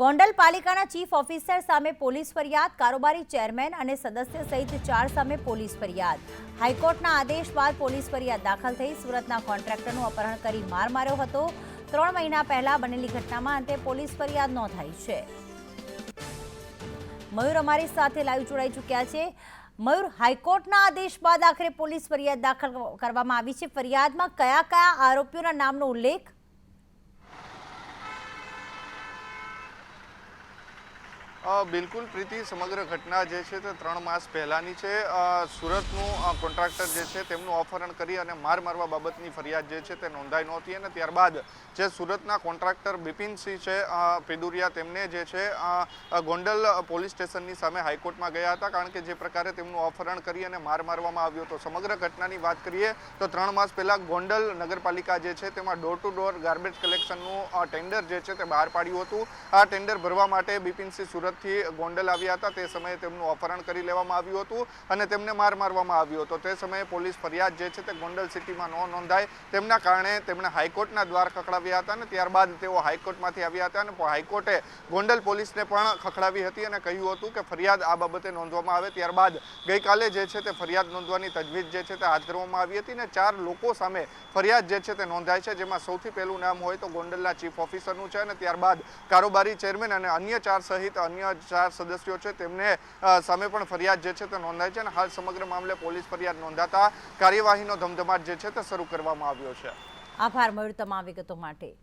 ગોંડલ પાલિકાના chief officer સામે police ફરિયાદ, કારોબારી ચેરમેન અને સદસ્ય સહિત ચાર સામે પોલીસ ફરિયાદ. હાઈકોર્ટના આદેશ બાદ પોલીસ ફરિયાદ દાખલ થઈ, સુરતના કોન્ટ્રાક્ટરનું અપહરણ કરી માર માર્યો હતો. ત્રણ મહિના પહેલા બનેલી ઘટનામાં અંતે પોલીસ ફરિયાદ નોંધાઈ છે. મયુર અમારી સાથે લાઈવ જોડાઈ ચૂક્યા છે. મયુર, હાઈકોર્ટના આદેશ બાદ આખરે પોલીસ ફરિયાદ દાખલ કરવામાં આવી છે. ફરિયાદમાં કયા કયા આરોપીઓના નામનો ઉલ્લેખ? બિલકુલ પ્રીતિ, સમગ્ર ઘટના જે છે તે ત્રણ માસ પહેલાંની છે. સુરતનું કોન્ટ્રાક્ટર જે છે તેમનું અપહરણ કરી અને માર મારવા બાબતની ફરિયાદ જે છે તે નોંધાઈ નહોતી અને ત્યારબાદ જે સુરતના કોન્ટ્રાક્ટર બિપિનસિંહ છે પેદુરિયા તેમને જે છે ગોંડલ પોલીસ સ્ટેશનની સામે હાઈકોર્ટમાં ગયા હતા કારણ કે જે પ્રકારે તેમનું અપહરણ કરી અને માર મારવામાં આવ્યો હતો. સમગ્ર ઘટનાની વાત કરીએ તો ત્રણ માસ પહેલાં ગોંડલ નગરપાલિકા જે છે તેમાં ડોર ટુ ડોર ગાર્બેજ કલેક્શનનું ટેન્ડર જે છે તે બહાર પાડ્યું હતું. આ ટેન્ડર ભરવા માટે બિપિનસિંહ સુરતથી ગોંડલ આવ્યા હતા, તે સમયે તેમનું અપહરણ કરી લેવામાં આવ્યું હતું અને તેમને માર મારવામાં આવ્યો હતો. તે સમયે પોલીસ ફરિયાદ જે છે તે ગોંડલ સિટીમાં ન નોંધાય. તેમના કારણે તેમણે હાઈકોર્ટના દ્વાર ખખડાવ્યા હતા અને ત્યારબાદ તેઓ હાઈકોર્ટમાંથી આવ્યા હતા અને હાઈકોર્ટે ગોંડલ પોલીસને પણ ખખડાવી હતી અને કહ્યું હતું કે ફરિયાદ આ બાબતે નોંધવામાં આવે. ત્યારબાદ ગઈકાલે જે છે તે ફરિયાદ નોંધવાની તજવીજ જે છે તે હાથ ધરવામાં આવી હતી અને ચાર લોકો સામે ફરિયાદ જે છે તે નોંધાય છે, જેમાં સૌથી પહેલું નામ હોય તો ગોંડલના ચીફ ઓફિસરનું છે અને ત્યારબાદ કારોબારી ચેરમેન અને અન્ય ચાર સહિત અન્ય ચાર સદસ્યો છે, તેમને સામે પણ ફરિયાદ જે છે તે નોંધાય છે અને હાલ સમગ્ર મામલે પોલીસ ફરિયાદ નોંધાતા કાર્યવાહીનો ધમધમાટ જે છે તે શરૂ કરવામાં આવ્યો છે. આભાર મયુર તમામ વિગતો માટે.